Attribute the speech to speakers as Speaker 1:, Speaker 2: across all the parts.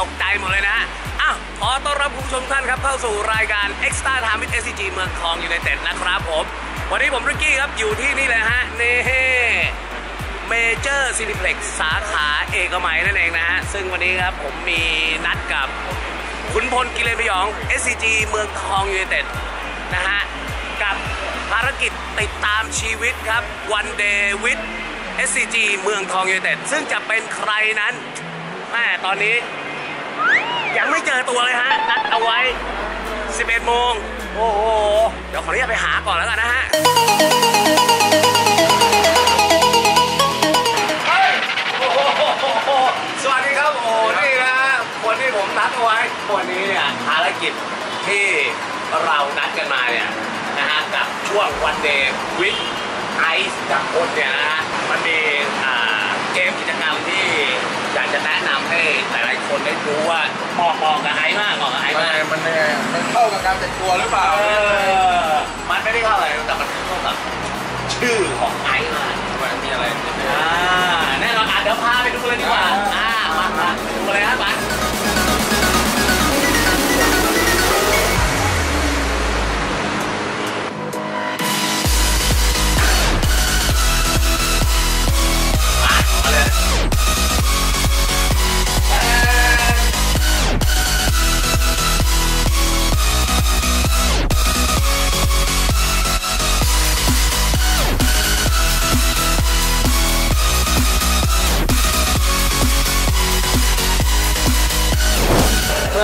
Speaker 1: ตกใจหมดเลยนะอ้าวขอต้อนรับคุณผู้ชมท่านครับเข้าสู่รายการ Extra Time with SCG เมืองทองยูไนเต็ดนะครับผม วันนี้ผมริกกี้ครับอยู่ที่นี่เลยฮะเน่เมเจอร์ซินิเพล็กสาขาเอกมัยนั่นเองนะฮะ ซึ่งวันนี้ครับผมมีนัดกับขุนพลกิเลนพยอง SCG เมืองทองยูไนเต็ดนะฮะ กับภารกิจติดตามชีวิตครับ One Day with SCG เมืองทองยูไนเต็ดซึ่งจะเป็นใครนั้นแม่ตอนนี้ ยังไม่เจอตัวเลยฮะ นัดเอาไว้ 11 โมง โอ้โห เดี๋ยวขออนุญาตไปหาก่อนแล้วกันนะฮะสวัสดีครับ โอ้นี่นะคนที่ผมนัดเอาไว้วันนี้เนี่ยภารกิจที่เรานัดกันมาเนี่ยนะฮะกับช่วงวันเดย์วิดไอซ์กับคนเนี่ยนะฮะมันมีอ่าเกมกิจกรรมที่อยากจะแนะนำ ให้หลายๆคนได้รู้ว่าเหมาะเหมาะกับไอซ์มากเหมาะกับไอซ์
Speaker 2: มัน
Speaker 1: มาก
Speaker 2: มันเนี่ยมันเข้ากับการแต่งตัวหรือเปล่า
Speaker 1: เออมันไม่ได้เข้าอะไรแต่มันเข้ากับชื่อของไอซ์มาก
Speaker 2: มันมีอะไร
Speaker 1: อ่าแน่นอนอะเดี๋ยวพาไปดูเลยดีกว่าอ่ามามาไปดูเลยครับมันมา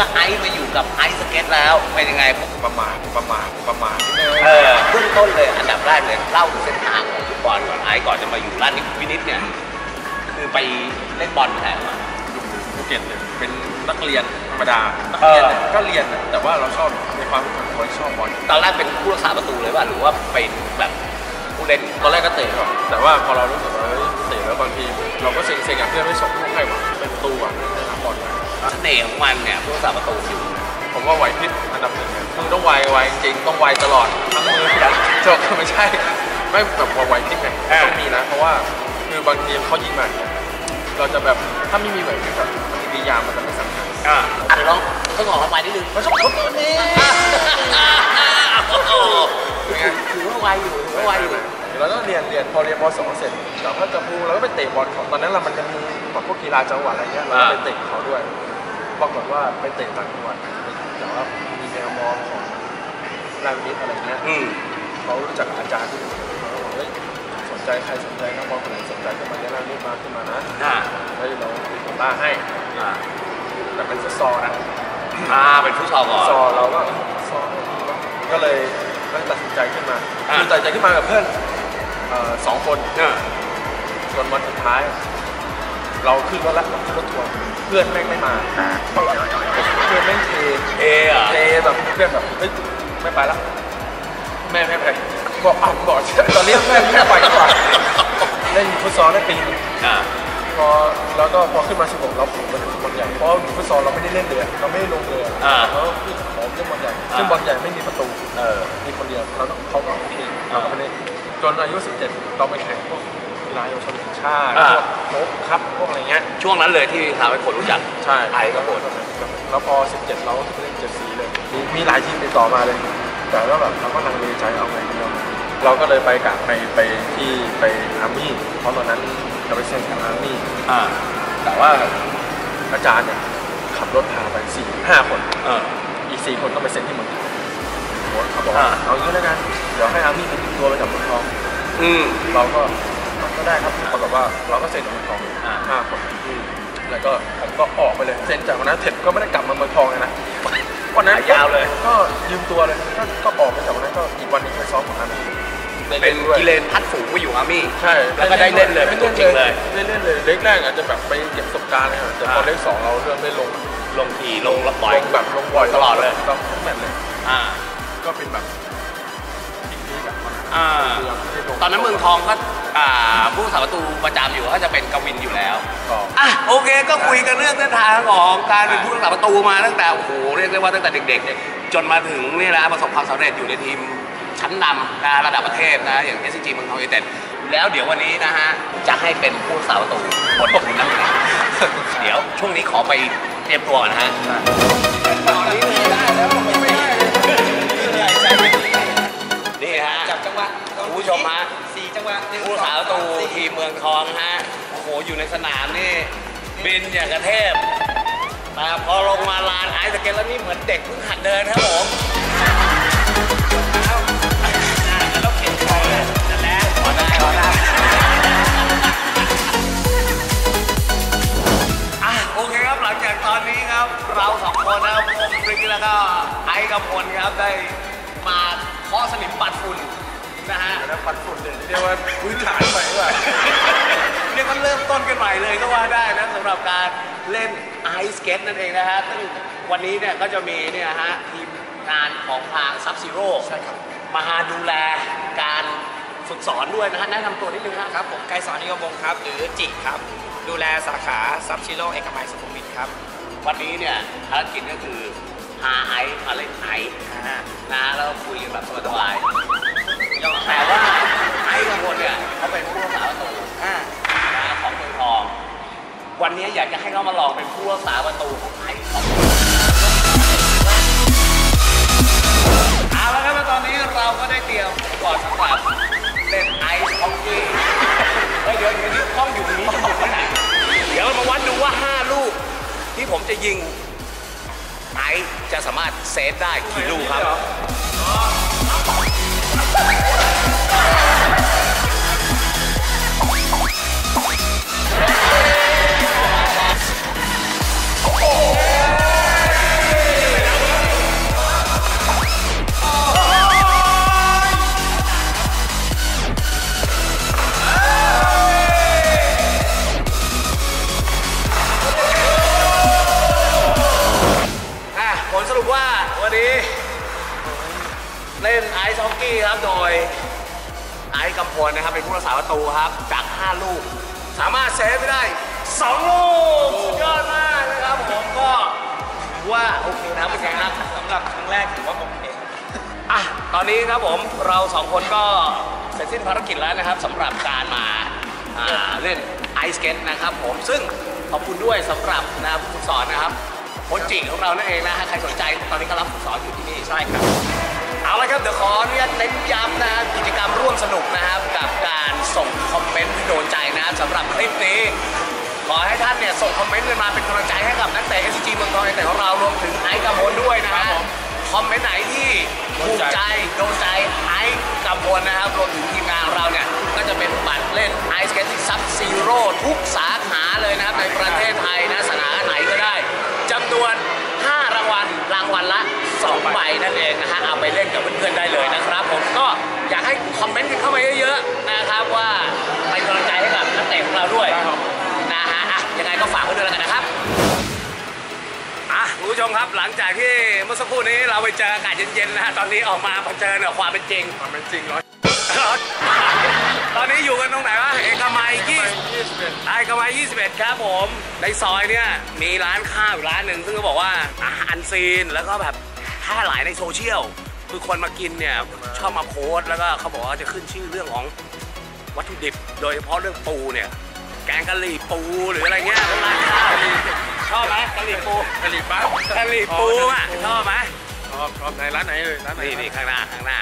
Speaker 1: อไอซ์มาอยู่กับไอซ์สเก็ตแล้วเป็นยังไง
Speaker 2: ประมาทประมาทประมาท
Speaker 1: เออเบื้องต้นเลยอันดับแรกเลยเล่าถึงเส้นทางของฟุตบอลก่อนไอ้ก่อนจะมาอยู่ร้านนิวินิตเนี่ยคือไปเล่นบอลที่ไหนมา
Speaker 2: ภูเก็ตเนี่ยเป็นนักเรียนธรรมดานักเรียนเนี่ยก็เรียนน่ะแต่ว่าเราชอบในความเป็นคนชอบบอล
Speaker 1: ตอนแรกเป็นผู้รักษาประตูเลยป่ะหรือว่าเป็นแบบผู้เล่น
Speaker 2: ตอนแรกก็เตะก่อนแต่ว่าพอเรารู้สึกว่าเฮ้ยเตะแล้วบางทีเราก็เซ็งเซ็งๆอะเพื่อนไม่ส่งลูกให้หวังเป็นประตูอะในนักบอล
Speaker 1: เสน่ห์ของมันเนี่ยผู้รักษาประตูอยู่
Speaker 2: ผมว่าไหวพริบอันดับหนึ่งเนี่ยคือต้องไวไวจริงๆต้องไวตลอดทั้งมือยันจบไม่ใช่ ไม่แบบพอไหวพริบไงต้องมีนะ เพราะว่าคือบางทีเขายิงมาเนี่ยเราจะแบบถ้าไม่มีไหวพริบแบบปฏิกิริยามันจะไม่สำคัญ
Speaker 1: อะอะเดี๋ยวลองต้องออกมานิดนึง
Speaker 2: มันชอบคนตัวนี้
Speaker 1: โอ้โห
Speaker 2: เป็นไง
Speaker 1: ถือว่าไวอยู่ถือว่าไวอยู่
Speaker 2: เราต้องเรียนเรียนพอเรียนมสองเสร็จเราก็จะพูเราก็ไปเตะบอลของตอนนั้นเรามันจะมีแบบพวกกีฬาจังหวัดอะไรเงี้ยเราก็ไปเตะกับเขาด้วย ปรากฏว่าไปเตะต่างจังหวัดแต่ว่ามีแนวมองของรายวิทย์อะไรเงี้ย
Speaker 1: อืม
Speaker 2: เขารู้จักอาจารย์ที่เป็นเขาบอกเฮ้ยสนใจใครสนใจนักบอลคนไหนสนใจก็มาเรียนรายวิทย์มาขึ้นมานะ
Speaker 1: อ่า
Speaker 2: เฮ้ยเราติดโควต้าให้
Speaker 1: อ่า
Speaker 2: แต่เป็นฟุตซอลนะ
Speaker 1: อ่าเป็นผู้ชอบก่
Speaker 2: ฟุ
Speaker 1: อ
Speaker 2: ต
Speaker 1: น
Speaker 2: ซอลเราก็ฟุตซอลก็เลยก็ตัดสินใจขึ้นมา
Speaker 1: อะ
Speaker 2: คือตัดสินใจขึ้นมากับเพื่อนเอ่อสองคน
Speaker 1: อ่า
Speaker 2: จนวันสุดท้าย เราขึ้นรถแล้วเราขึ้นรถทัวร์เพื่อนแม่งไม่มาเพื่อนแม่งเท
Speaker 1: เออะ
Speaker 2: เทแบบเพื่อนแบบเฮ้ยไม่ไปละแม่ไม่ไปบอกอ้าวบอกตอนนี้แม่แม่ไปดีกว่าเล่นฟุตซอลได้ปีนึง
Speaker 1: อ่า
Speaker 2: พอแล้วก็พอขึ้นมา16เราผมเป็นบอลใหญ่เพราะอยู่ฟุตซอลเราไม่ได้เล่นเลยเราไม่ได้ลงเลย
Speaker 1: อ่า
Speaker 2: เราพี่ขอเล่นบอลใหญ่
Speaker 1: อ่า
Speaker 2: ซึ่งบอลใหญ่ไม่มีประตู
Speaker 1: เออ
Speaker 2: มีคนเดียวเราต้องเขาต้องทีเราก็ไม่ได้จนอายุ17เราไปแข่งพวกกี ฬาเยาวชนแห่งชาติ
Speaker 1: อ่า
Speaker 2: พวกโค้ชครับพวกอะไรเงี้ย
Speaker 1: ช่วงนั้นเลยที่ทำให้คนรู้จัก
Speaker 2: ใช่
Speaker 1: ไอ้กับคน
Speaker 2: แล้วพอ 17 เราก็ไปเล่นเจ็ดสีเลย มีมีหลายทีมติดต่อมาเลย แต่ก็แบบเราก็ลังเลใจเอาไงดีเอาไงเราก็เลยไปกะไปไปที่ไปอาร์มี่ เพราะตอนนั้นเราไปเซ็นกับอาร์มี่
Speaker 1: อ่า
Speaker 2: แต่ว่าอาจารย์เนี่ยขับรถพาไปสี่ห้าคน
Speaker 1: เออ
Speaker 2: อีกสี่คนต้องไปเซ็นที่เมืองทองโค้ชเขาบอกว่า
Speaker 1: อ่า
Speaker 2: เอางี้แล้วกัน เดี๋ยวให้อาร์มี่เป็นตัวไปกับเมืองทอง
Speaker 1: อืม
Speaker 2: เราก็ก็ ได้ครับปรากฏว่าเราก็เซ็นกับเมืองทอง
Speaker 1: อ่า
Speaker 2: ห้าคนแล้วก็ผมก็ออกไปเลยเซ็นจากวันนั้นเสร็จก็ไม่ได้กลับมาเมืองทองเลยนะวันนั้น
Speaker 1: ยาวเลย
Speaker 2: ก็ยืมตัวเลยก็ก็ออกไปจากวันนั้นก็อีกวันหนึงไปซ้อมของอาร์มี่ได้
Speaker 1: เป็
Speaker 2: เล่
Speaker 1: น
Speaker 2: นด้วย
Speaker 1: กิเลนพัดฝูงไปอยู่อาร์มี่
Speaker 2: ใช่
Speaker 1: แล้วก็ได้เล่นเลยเป็นตัวจริงเลย
Speaker 2: ได้เล่นเลยเล็กแรกอาจจะแบบไปเก็บประสบการณ์เลยอะแต่พอ
Speaker 1: อ่า
Speaker 2: เล็กสองเราเริ่มได้ลง
Speaker 1: ลงทีลงละบ่อย
Speaker 2: ลงแบบลงบ่อย
Speaker 1: ตลอดเลย
Speaker 2: ต้องทุกแมตช์เลย
Speaker 1: อ่า
Speaker 2: ก็เป็นแบบพีคๆอะวันนั้น
Speaker 1: อ่า
Speaker 2: คือเราได้ลง
Speaker 1: ตอนนั้นเมืองทองก็ อ่าผู้สาประตูประจำอยู่ก็จะเป็นกวินอยู่แล้ว
Speaker 2: ก็
Speaker 1: อะโอเคก็คุยกันเรื่องเส้นทางของการเป็นผู้รักษาประตูมาตั้งแต่โอ้โหเรียกได้ว่าตั้งแต่เด็กๆ จนมาถึงนี่นะประสบความสำเร็จอยู่ในทีมชั้นนำนะระดับประเทศนะอย่าง s c g เมืองทองยูไนเต็ดแล้วเดี๋ยววันนี้นะฮะ จะให้เป็นผู้รักษาประตูคนหนึ่งนะเดี๋ยวช่วงนี้ขอไปเตรียมตัวก่อนนะฮะ
Speaker 2: ตอนนี้เลยได้แล้วไม่ได้เลย
Speaker 1: นี่ฮะ
Speaker 3: จับจังหวะ
Speaker 1: คุณผู้ชมฮะ
Speaker 3: สี่จั งหวะหนึ่ง
Speaker 1: ผู้สาวตูทีมเมืองทองฮะโอ้โหอยู่ในสนามนี่ บินอย่างกระเทพแต่พอลงมาลานไอซ์สเก็ตแล้วนี่เหมือนเด็กเพิ่งหัดเดินครับผม
Speaker 3: แล้วเข็นคอเลยนั่นแหละ
Speaker 1: พอได้พอได้อะโอเคครับหลังจากตอนนี้ครับ เราสองคนนะครับผมฟริกแล้วก็ไอ้กำพลครับได้มาเคาะสนิมปัดฝุ่น นะฮะ
Speaker 2: แล้วปัดฝุ่นเนี่ยเรียกว่าพื้นฐานใหม่ว่ะ
Speaker 1: เรียกว่าเริ่มต้นกันใหม่เลยก็ว่าได้นะสำหรับการเล่นไอสเก็ตนั่นเองนะฮะซึ่งวันนี้เนี่ยก็จะมีเนี่ยฮะทีมงานของทางซับซีโร่
Speaker 2: ใช่ครับ
Speaker 1: มาดูแลการฝึกสอนด้วยนะฮะแนะนำตัวนิดนึงครับ
Speaker 3: ครับ ผมไกรสอนนิยมวงศ์ครับ หรือจิครับ ดูแลสาขาซับชิโร่เอกมัยสุขุมวิทครับ
Speaker 1: วันนี้เนี่ยภารกิจก็คือพาไอซ์มาเล่นไอซ์
Speaker 3: อ่า
Speaker 1: นะแล้วก็คุยกันแบบสบายๆ แต่ว่าไอซ์กับคนเนี่ยเขาเป็นผู้รักษาประตู
Speaker 3: อ่า
Speaker 1: ของเมืองทอง วันนี้อยากจะให้เขามาลองเป็นผู้รักษาประตูของไอซ์ครับเอาละครับตอนนี้เราก็ได้เตรียมปก่อนสำหรับเล่นไอซ์ฮอกกี้เฮ้ยเดี๋ยวเดี๋ยวนี้ห้องอยู่ตรงนี้จะอยู่ที่ไหนเดี๋ยวเรามาวัดดูว่า 5 ลูก ที่ผมจะยิงไอซ์จะสามารถเซฟได้กี่ลูกครับ ผลสรุปว่าวันนี้ เล่นไอซ์ฮอกกี้ครับ โดยไอซ์กำพลนะครับ เป็นผู้รักษาประตูครับ จาก 5 ลูก สามารถเซฟไปได้ 2 ลูก สุดยอดมากนะครับ ผมก็ถือว่า โอเคนะเป็นไงครับ
Speaker 3: สำหรับครั้งแรกถือว่าโอเค
Speaker 1: อะตอนนี้ครับผมเราสองคนก็เสร็จสิ้นภารกิจแล้วนะครับสำหรับการมาเล่นไอสเก็ตนะครับผมซึ่งขอบคุณด้วยสำหรับนะครับผู้สอนนะครับโคจิของเรานั่นเองนะฮะใครสนใจตอนนี้ก็รับฝึกสอนอยู่ที่นี่ใช่ครับ เอาละครับเดี๋ยวขออนุญาตเน้นย้ำนะครับกิจกรรมร่วมสนุกนะครับ กับการส่งคอมเมนต์ที่โดนใจนะครับสำหรับคลิปนี้ ขอให้ท่านเนี่ยส่งคอมเมนต์กันมาเป็นกำลังใจให้กับนักเตะ SCG เมืองทองในแต่ของเรารวมถึงไอ้กำพลด้วยนะฮะคอมเมนต์ไหนที่ถูกใจโดนใจไอ้กำพลนะครับรวมถึงทีมงานของเราเนี่ยก็จะเป็นบัตรเล่นไอสเก็ตซับซีโร่ทุกสาขาเลยนะครับในประเทศไทยนะสนามไหนก็ได้จำนวน 5 รางวัลรางวัลละ2ใบนั่นเองนะฮะเอาไปเล่นกับเพื่อนๆได้เลยนะครับผมก็อยากให้คอมเมนต์กันเข้ามาเยอะๆนะครับว่าเป็นกำลังใจให้กับนักเตะของเราด้วยนะฮะอะยังไงก็ฝากไว้ด้วยแล้วกันนะครับอะคุณผู้ชมครับหลังจากที่เมื่อสักครู่นี้เราไปเจออากาศเย็นๆนะฮะตอนนี้ออกมาเผชิญกับความเป็นจริง
Speaker 2: ความเป็นจริงร้อย
Speaker 1: ตอนนี้อยู่กันตรงไหนวะเอก ไอ้กำไม21 ครับผม ในซอยเนี่ยมีร้านข้าวอยู่ร้านหนึ่งซึ่งเขาบอกว่าอาหารซีนแล้วก็แบบแพร่หลายในโซเชียลคือคนมากินเนี่ยชอบมาโพสต์แล้วก็เขาบอกว่าจะขึ้นชื่อเรื่องของวัตถุดิบ โดยเฉพาะเรื่องปูเนี่ยแกงกะหรี่ปูหรืออะไรเงี้ยร้านข้าวชอบไหมกะหรี่ปู
Speaker 2: กะหรี่ปั๊บ
Speaker 1: กะหรี่ปูอะชอบไหม
Speaker 2: ชอบชอบไหนร้านไหนเลยร้านไหน
Speaker 1: นี่นี่ข้างหน้าข้างหน้า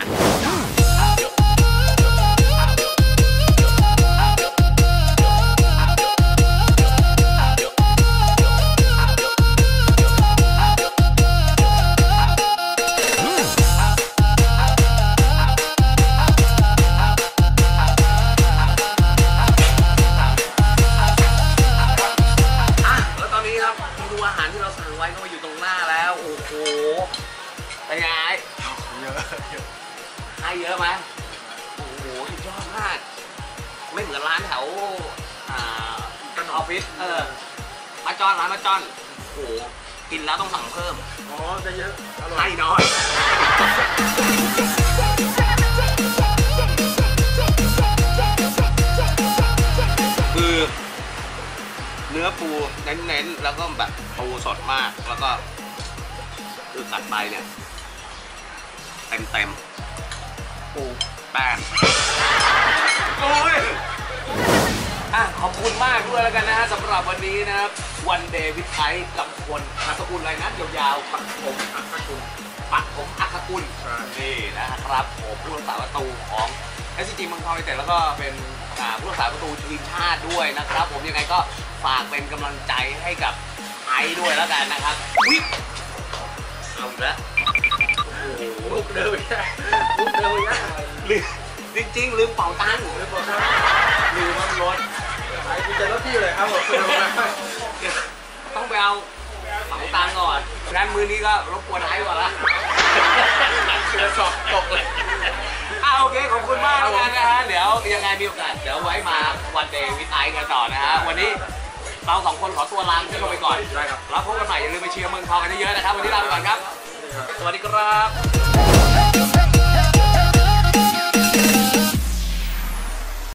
Speaker 1: อนร้านมาจอน โอ้โหกินแล้วต้องสั่งเพิ่ม
Speaker 2: อ๋อจะเยอะอร่อย
Speaker 1: ให้น้อย คือเนื้อปูเน้นๆ แล้วก็แบบปูสดมาก แล้วก็ คือกัดไปเนี่ย เต็มๆปูแป้งโอ้ย อะขอบคุณมากด้วยแล้วกันนะฮะสำหรับวันนี้นะครับวันเดย์วิทไทกับคนนามสกุลอะไรนะยาวๆปักผมอัคกุลปักผมอัคกุล
Speaker 2: ใช่
Speaker 1: นี่นะครับผมผู้รักษาประตูของ s อ g เมืองทองยูไนเต็ดแล้วก็เป็นอ่าผู้รักษาประตูทีมชาติด้วยนะครับ ผมยังไงก็ฝากเป็นกำลังใจให้กับไอซ์ด้วยแล้วกันนะครับวิเอาอีกแล้วโอ้โห
Speaker 2: ลูกเดินไปแค่ลูกเดินไปแค่
Speaker 1: ลืมจริงๆลืมเป่าตังค์
Speaker 2: ลืมบอกครับ
Speaker 1: ลืมรถ
Speaker 2: ไอ้คุณเจอรถพี่เลยครับผมคุณรู้ไหม
Speaker 1: ต้องไปเอาเป๋าตังค์ก่อนงั้นมือนี้ก็รบกวนไอซ์ก่อนละ
Speaker 2: เสือสอบตกเลย
Speaker 1: อ่าโอเค ขอบคุณมากแล้วกันนะฮะ เดี๋ยวยังไงมีโอกาส เดี๋ยวไว้มาวันเดย์วิทไอซ์กันต่อนะฮะ วันนี้เราสองคนขอตัวลาขึ้นไปก่อน
Speaker 2: ได้ครับ
Speaker 1: แล้วพบกันใหม่อย่าลืมไปเชียร์เมืองทองกันเยอะๆนะครับ วันนี้ลาไปก่อนครับ สวัสดีครับ
Speaker 4: Thank